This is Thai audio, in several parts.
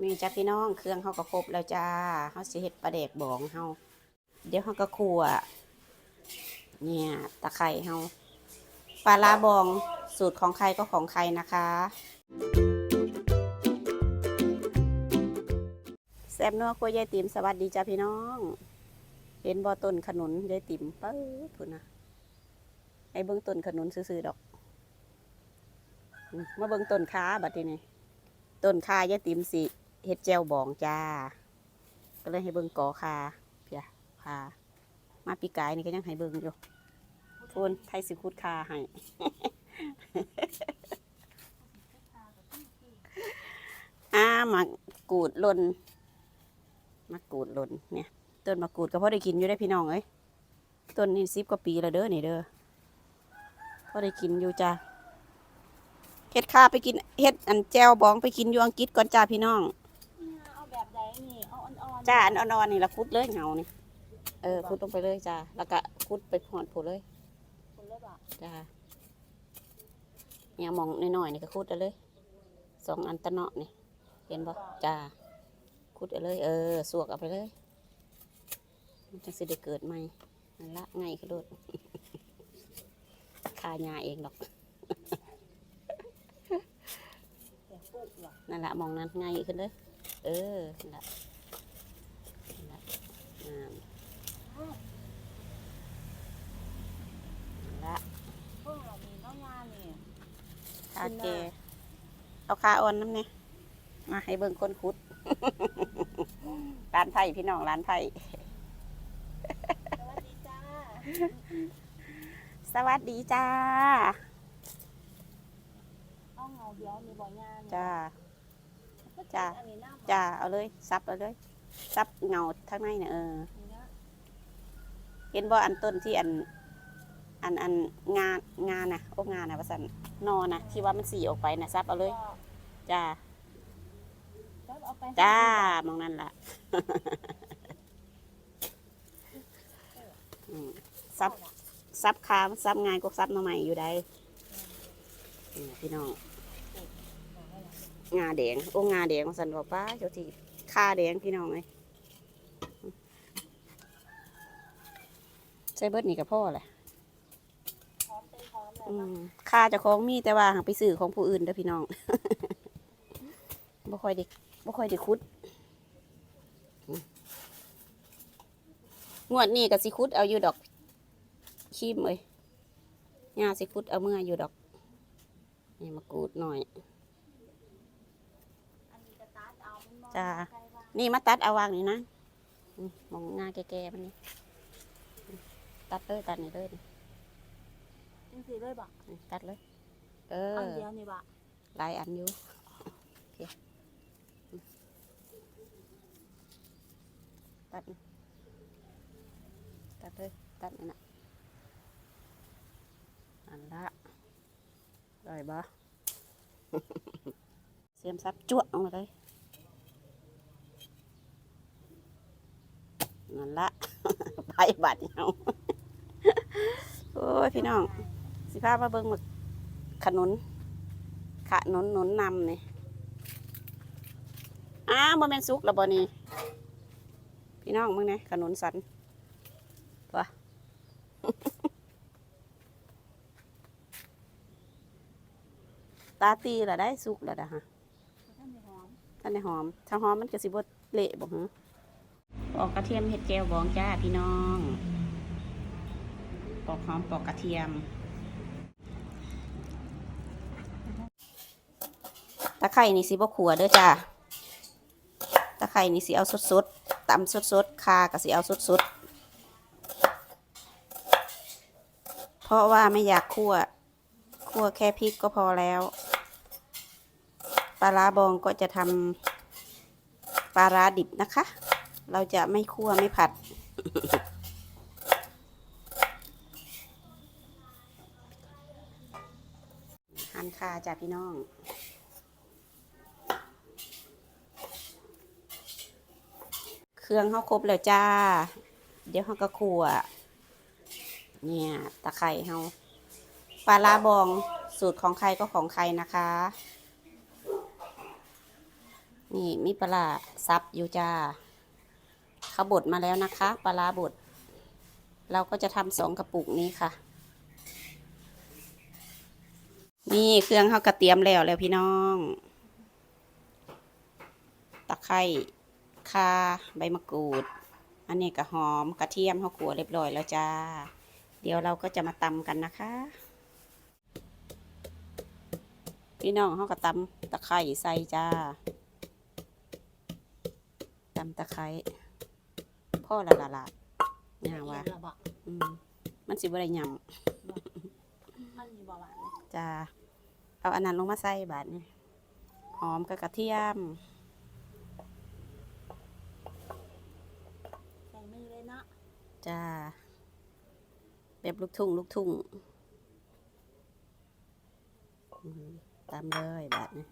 มีจ้าพี่น้องเครื่องเขาก็ครบแล้วจ้าเขาสิเฮ็ดปลาแดกบองเฮาเดี๋ยวเขาก็คั่วเนี่ยตะไคร้เฮาปลาลาบองสูตรของใครก็ของใครนะคะแซ่บนัวครัวยายติ๋มสวัสดีจ้าพี่น้อง เห็นบ่ต้นขนุนยายติ๋มเปิ้ดพุ่นนะไอ้เบิ่งต้นขนุนซื่อๆดอกอืมาเบิ่งต้นขาบัดทีนี้ต้นขายายติ๋มสิ เฮ็ดแจวบองจ้า ก็เลยให้เบิ่งกอคาเพียคามาปีกายนี่ก็ยังให้เบิ่งอยู่พูนไทยสิคุดคาให้อ้ามากรูดลนมากรูดหลนเนี่ยต้นมะกรูดก็พอได้กินอยู่ได้พี่น้องเอ้ยต้นนี้สิบกว่าปีแล้วเด้อนี่เด้อพอได้กินอยู่จ้าเฮ็ดข้าไปกินเฮ็ดอันแจวบองไปกินอยู่อังกฤษก่อนจ้าพี่น้อง เอาแบบใดนี่ เอาอ่อนๆ จ้าอันอ่อนๆนี่ละคุดเลยเหงานี่เออคุดลงไปเลยจ้าแล้วก็คุดไปพอดผูเลยคนเลยบ่จ้าเนี่ยมองน้อยๆนี่ก็คุดเอาเลยสองอันตะเนาะนี่เห็นบ่จ้าคุดเอาเลย เออ สวกเอาไปเลยมันจะสิได้เกิดใหม่นั่นละไงคือโดดคาหญ้าเองดอกเสียงปุ๊บเหรอนั่นแหละมองนั้นไงขึ้นเลยเออนั่นแหละนั่นแหละงามนั่น ละพวกเรามีน้องงานนี่คาเกเอาคาอ่อนน้ำเนี่ยมาให้เบิ่งคนคุด ร้านไทยพี่น้องร้านไทยสวัสดีจ้า สวัสดีจ้าเอาเงาเดียวมีบ่อยานจ้าจ้าจ้าอันนี้หน้าบ่จ้าเอาเลยซับเอาเลย ซับเงาทั้งในเนี่ยเออนี่นะเห็นบ่อันต้นที่อัน อันอันงานงานน่ะโอ้งานน่ะว่าสันนอน่ะที่ว่ามันสีออกไปน่ะซับเอาเลยจ้าก็เอาไปจ้ามองนั่นล่ะอืมซับซับคามนซับง่ายกว่าซับมาใหม่อยู่ได้นี่พี่น้องงาแดง โอ้งาแดงของสันบอกป้าเจ้าที่ คาแดงพี่น้องเลยใช้เบิดนี่กับพ่อแหละพร้อมเต็มพร้อมเลยอืมค่าเจะของมีแต่ว่าหางไปซื้อของผู้อื่นเด้อพี่น้องบ่ค่อยได้บ่ค่อยได้คุดอืมงวดนี้ก็สิคุดเอาอยู่ดอกชิมเอ้ยย่าสิคุดเอาเมื่ออยู่ดอกนี่มากรูดหน่อยอันนี้ก็ตัดเอามันมองจ้าใกล้บ้า นนี่มาตัดเอาวางนี่นะอืมมองหน้าแก่ๆมันนี่อืมตัดเลยตัดนี่เลยนี่จังสิเลยบ่ะนี่ตัดเลย เอออันเดียวนี่บ่ะหลายอันอยู่โอเคตัดนี่ตัดเลยตัดนี่นะอันละได้บ่เสียมซับจ้วงออกมาเลย นั่นละ ไปบัดเนาโอ้ยพี่น้อง สิพามาเบิ่งหมึกขนุนขะหนุนหนุนนำนี่อ้าวมันเป็นซุกแล้วบ่นี่พี่น้องมึงเนี่ยขนุนสันตัวตาตีละได้สุกล้วนะฮะท่านมีหอมท่านในหอมถ้าหอมมันก็สิบดเละบ่ฮะ ปอกกระเทียมเห็ดแจวบองจ้าพี่น้อง ปอกหอมปอกกระเทียม ตะไคร่นี่สิบขัวเด้อจ้า ตะไคร่นี่สิเอาสดๆตำสดๆคาก็สิเอาสดๆเพราะว่าไม่อยากคั่ว คั่วแค่พริกก็พอแล้ว ปลาร้าบองก็จะทำปลาร้าดิบนะคะ เราจะไม่คั่วไม่ผัด หั่นคาจ้ะพี่น้องเครื่องเขาครบแล้วจ้า เดี๋ยวเขาก็คั่ว เนี่ย ตะไคร่เขาปลาร้าบองสูตรของใครก็ของใครนะคะ นี่มีปลาซับอยู่จ้า เขาบดมาแล้วนะคะ ปลาร้าบด เราก็จะทำสองกระปุกนี้ค่ะ นี่เครื่องเขากระเตรียมแล้วแล้วพี่น้อง ตะไคร้ข่าใบมะกรูด อันนี้ก็หอมกระเทียมเขาขัวเรียบร้อยแล้วจ้า เดี๋ยวเราก็จะมาตำกันนะคะ พี่น้องเขาก็ตำตะไคร้ใส่จ้าตำตะไคร้ อละละละย่างว่าละบอกอืมมันสิบ่ได้ยอันนี้บอกหวานำจ้าเอาอันนั้นลงมาใส่บาดนี่หอมกับกระเทียมใส่มือเลยเนาะจ้าแบบลูกทุ่งลูกทุ่งอืมตามเลยบาดนี้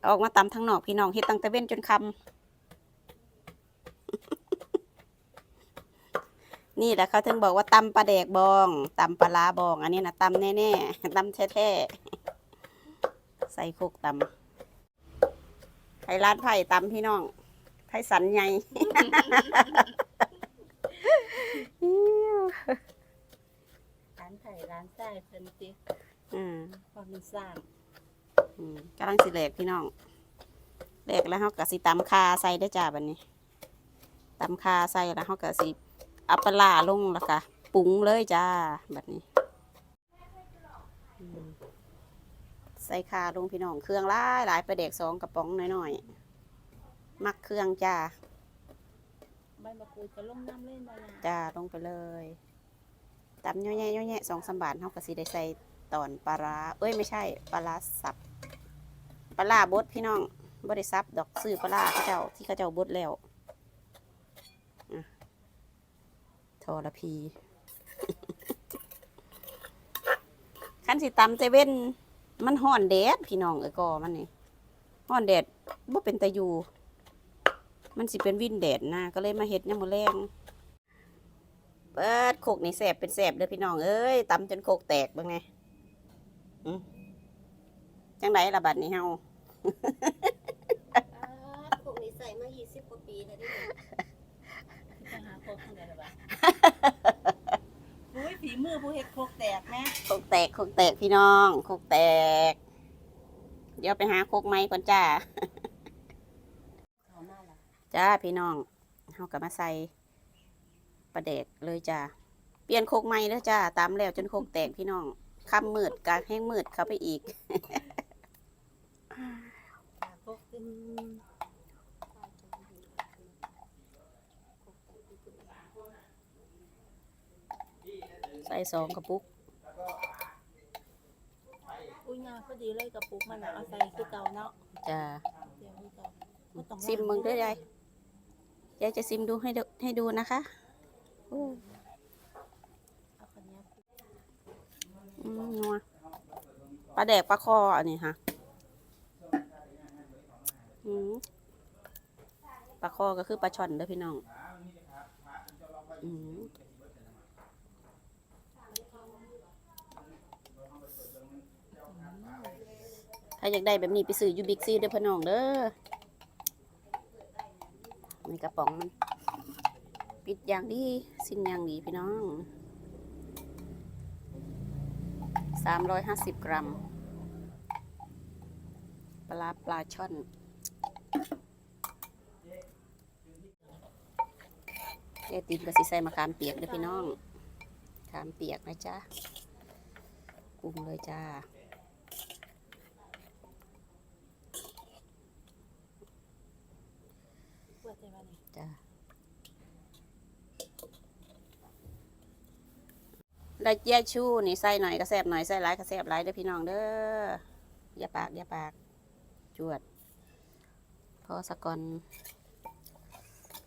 เอาออกมาตำทั้งนอกพี่น้องเฮ็ดตั้งแต่เว้นจนคำ นี่แหละเขาถึงบอกว่าตำปลาแดกบองตำปลาร้าบอง อันนี้นะตำแน่ๆตำแท้ๆใส่โคกตำไทยร้านไผ่ตำพี่น้องไทยสันใหญ่ร้านไข่ร้านไส้เพิ่นติอืมความมันสร้างอืมกำลังสิแหลกพี่น้องแหลกแล้วเขาก็สิตำคาใส่ได้อจ้าบัดนี้ตำคาใส่แล้วเขาก็สิเอาปลาร้าลงแล้วก็ปรุงเลยจ้าบัดนี้อืมใส่คาลงพี่น้องเครื่องหลายหลายไปลาแดกสองกระป๋องน้อยๆมักเครื่องจ้าใบมะกรูดจะลงน้ำเล่นบ่ล่ะจ้าลงไปเลยตำย่อยๆย่อยๆสองสามบาทเขาก็สิได้ใส่ตอนปลาร้าเอ้ยไม่ใช่ปลาร้าสับปลาร้าบดพี่น้องบริซับดอกซื้อปลาร้าเขาเจ้าที่เขาเจ้าบดแล้วอะ ทอระพี ขั้นสิตำเจเว่นมันห่อนแดดพี่น้องเอ้ยกอมันนี่ห่อนแดดบ่เป็นตะยูมันสิเป็นวินแดดนะก็เลยมาเฮ็ดยามมื้อแรงเปิดโคกนี่แสบเป็นแสบเด้อพี่น้องเอ้ยตำจนโคกแตกเบ้างไงอืมจังไรละบัดนี้เฮาพวกนี้ใส่มา20กว่าปีแล้วดิจะหาโคกทางใดล่ะบ่อุ้ยฝี มือผู้เฮ็ดโคกแตกแม่โคกแตกโคกแตกพี่น้องโคกแตก เดี๋ยวไปหาโคกไม้ก่อนจ้าเอามาล่ะจ้าพี่น้องเฮากลับมาใส่ปลาแดกเลยจ้าเปลี่ยนโคกไม้แล้วจ้าตามแล้วจนโคกแตกพี่น้องค่ำมืดกลางแห้งมืดเข้าไปอีก หาโคกขึ้น ใส่สองกระปุก อุ้ยงามพอดีเลยกระปุกมันน่ะเอาใส่คือเก่าเนาะจ้าเดี๋ยวคือเก่าบ่ต้องซิมมึงด้วยยายยายจะซิมดูให้ดูให้ดูนะคะโอ้เอาคนเนี้ยอืมนัวปลาแดกปลาคออันนี้ค่ะอืมปลาคอก็คือปลาช่อนเด้อพี่น้องอืม ถ้าอยากได้แบบนี้ไปซื้อยูบิกซีเด้อพี่น้องเด้อในกระป๋องมันปิดอย่างดีสิ้นอย่างดีพี่น้องสามร้อยห้าสิบกรัม ปลาปลาช่อนเอติมกับสิใส่มะขามเปียกเด้อพี่น้องขามเปียกนะจ๊ะปรุงเลยจ้า เปิดได้บ่นี่ จ้า แล้วแยกชูนี่ใส่หน่อยก็แซบหน่อยใส่หลายก็แซบหลายเด้อพี่น้องเด้ออย่าปากอย่าปาก จวด พอสะก่อน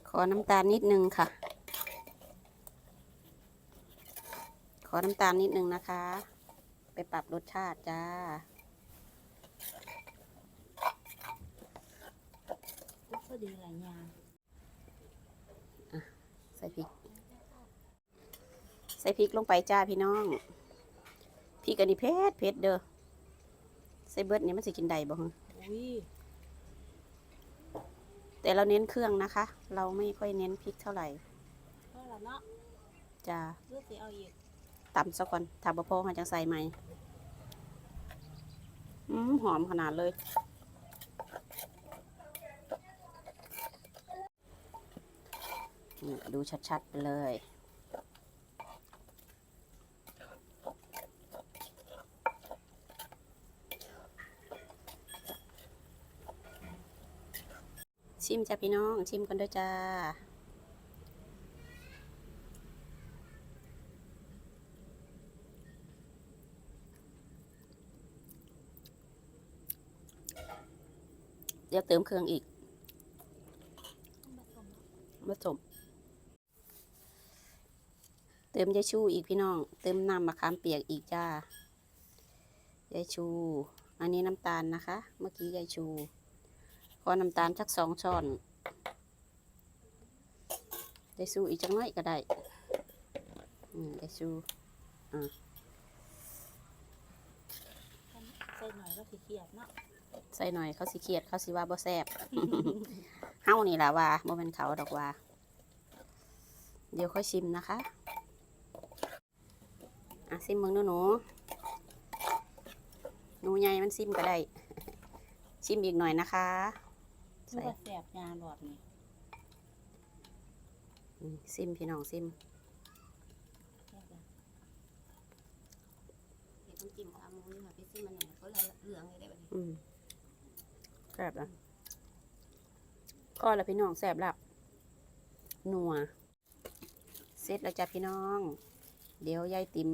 ขอน้ำตาลนิดนึงค่ะ ขอน้ำตาลนิดนึงนะคะ ไปปรับรสชาติจ้าพอดีหลายอย่างใส่พริกใส่พริกลงไปจ้าพี่น้องพริกอันนี้เผ็ดเผ็ดเด้อใส่เบิดนี่มันสิกินได้บ่ฮะอุ้ยแต่เราเน้นเครื่องนะคะ เราไม่ค่อยเน้นพริกเท่าไหร่ก็ละเนาะจะเลือกสิเอาอีกตำซะก่อนทำบะพอหาจังใส่ใหม่อืมหอมขนาดเลยนี่ดูชัดๆไปเลย ชิ มจ้ะพี่น้อง ชิมกันด้วยจ้าเดี๋ยวเติมเครื่องอีกผสมเติมยาชูอีกพี่น้อง เติมน้ำมะขามเปียกอีกจ้ายายชู อันนี้น้ำตาลนะคะ เมื่อกี้ยายชู อน้ำตาลสักสองช้อนยายชูอีกจังน้อยก็ได้อืมยายชูใส่หน่อยก็สิเขียดเนาะใส่หน่อยเขาสิเครียดเขาสิว่าบ่แซ่บเฮานี่ล่ะว่าบ่เป็นเขาดอกว่า เดี๋ยวค่อยชิมนะคะอะซิมเบิ่งหนูหนูหนูใหญ่มันซิมก็ได้ ชิมอีกหน่อยนะคะคือ ใส่ว่าแสบงานรอบนี้อืมซิมพี่น้องซิมแซ่บอะเดี๋ยวต้องจิ้มขาหมูนี่ค่ะพี่ซิมันเนี่ยเขาละเหลืองเลยได้แบบนี้อืมแซ่บละก็ละพี่น้องแซ่บละนัวเสร็จแล้วจ้ะพี่น้อง เดี๋ยวยายติ๋ม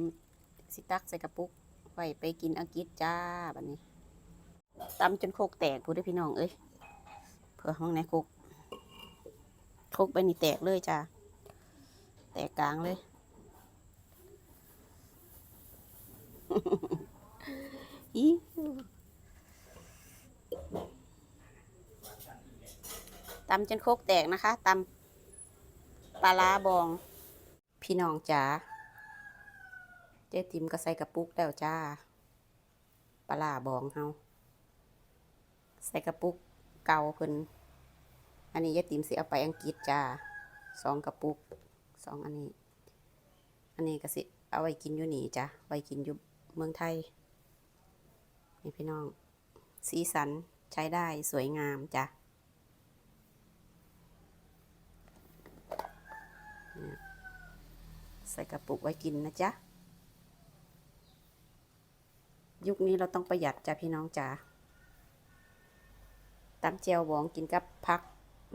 สิตักใส่กระปุกไว้ไปกินอังกฤษจ้าบัดนี้ตำจนโคกแตกพูดได้อพี่น้องเอ้ย เผื่อห้องไหนโคกโคกไปนี่แตกเลยจ้าแตกกลางเลย อีตำจนโคกแตกนะคะตำปลาร้าบอง พี่น้องจ๋าเจ๊ติมก็ใส่กระปุกแล้วจ้าปลาร้าบองเฮาใส่กระปุก เก่าเพิ่นอันนี้เจ๊ติมสิเอาไปอังกฤษจ้าสองกระปุกสองอันนี้ อันนี้ก็สิเอาไว้กินอยู่นี่จ้ะไว้กินอยู่เมืองไทยนี่พี่น้อง สีสันใช้ได้สวยงามจ้ะใส่กระปุกไว้กินนะจ๊ะ ยุคนี้เราต้องประหยัดจ้ะพี่น้องจ๋า ตำเจียวบองกินกับพัก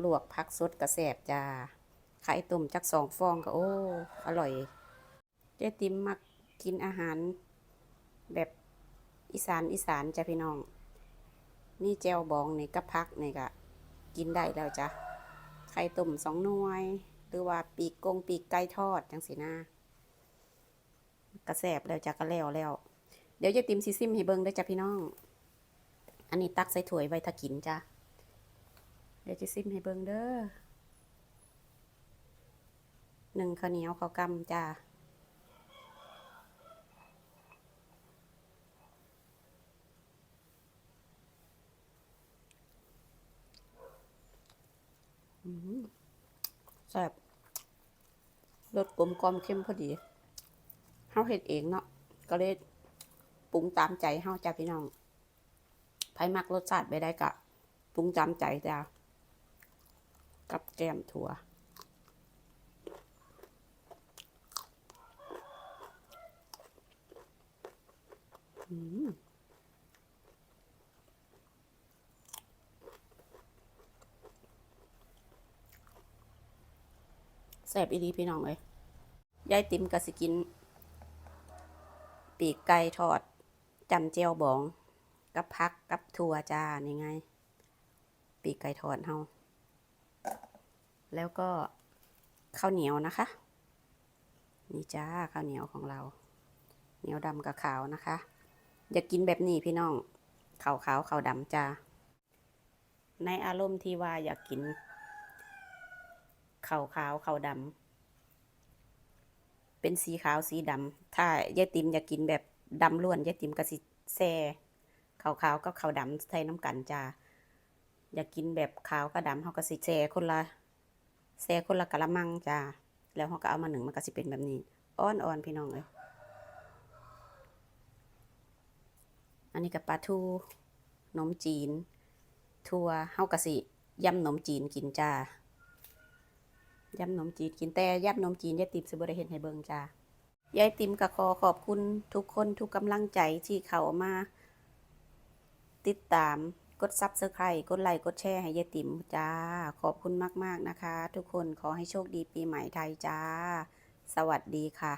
ลวกพักสดกระแสบจ้าไข่ต้มจักสองฟองก็โอ้ อร่อย เจ๊ติมมักกินอาหาร แบบอีสานอีสานจ้ะพี่น้อง นี่แจวบองนี่กับพักนี่ก็กินได้แล้วจ้ะไข่ต้มสองหน่วย หรือว่าปีกกงปีกไก่ทอดจังสีหน้ากระแสบแล้วจ้ะก็แล้วแล้ว เดี๋ยวจะติมซิซิมให้เบิ้งได้จ้ะพี่น้อง อันนี้ตักใส่ถ้วยไว้ถ้ากินจ้ะ เดี๋ยวจะซิมให้เบิ้งเด้อหนึ่งข้าวเหนียวข้าวกำจ้าอืมแซ่บรสกลมกลอมเข้มพอดีเฮาเฮ็ดเองเนาะก็เลยปรุงตามใจเฮาจ้าพี่น้องไผมักรสชาติไปได้กะปรุงตามใจจ้า กับแกมถั่ว อืมแซ่บอีดีพี่น้องเลยยายติ๋มก็สิกิน ปีกไก่ทอดจำเจียวบอง กับพักกับถั่วจ้านี่ไง ปีกไก่ทอดเฮา แล้วก็ข้าวเหนียวนะคะ นี่จ้าข้าวเหนียวของเรา เหนียวดำกับขาวนะคะ อยากกินแบบนี้พี่น้องขาวขาวขาวดำจ้า ในอารมณ์ที่ว่าอยากกินขาวขาวขาวดำเป็นสีขาวสีดำถ้ายายติมอยากกินแบบดำล้วนยายติมก็สิแซ่ขาวขาวกับขาวดำใส่น้ำกันจ้าอยากกินแบบขาวกับดำเฮาก็สิแช่คนละ แช่คนละกะละมังจ้าแล้วเฮาก็เอามาหนึ่งมันก็สิเป็นแบบนี้อ่อนๆพี่น้องเอ้ยอันนี้ก็ปลาทูนมจีน ทัวเฮาก็สิยำนมจีนกินจ้ายำนมจีนกินแต่ยำนมจีนยายติ๋มสิบ่ได้เฮ็ดให้เบิ่งจ้ายายติ๋มก็ขอขอบคุณทุกคนทุกกำลังใจที่เขามา ติดตาม กดซับสไครต์กดไลค์กดแชร์ให้ยายติ๋มจ้า ขอบคุณมาก ๆ นะคะ ทุกคนขอให้โชคดีปีใหม่ไทยจ้า สวัสดีค่ะ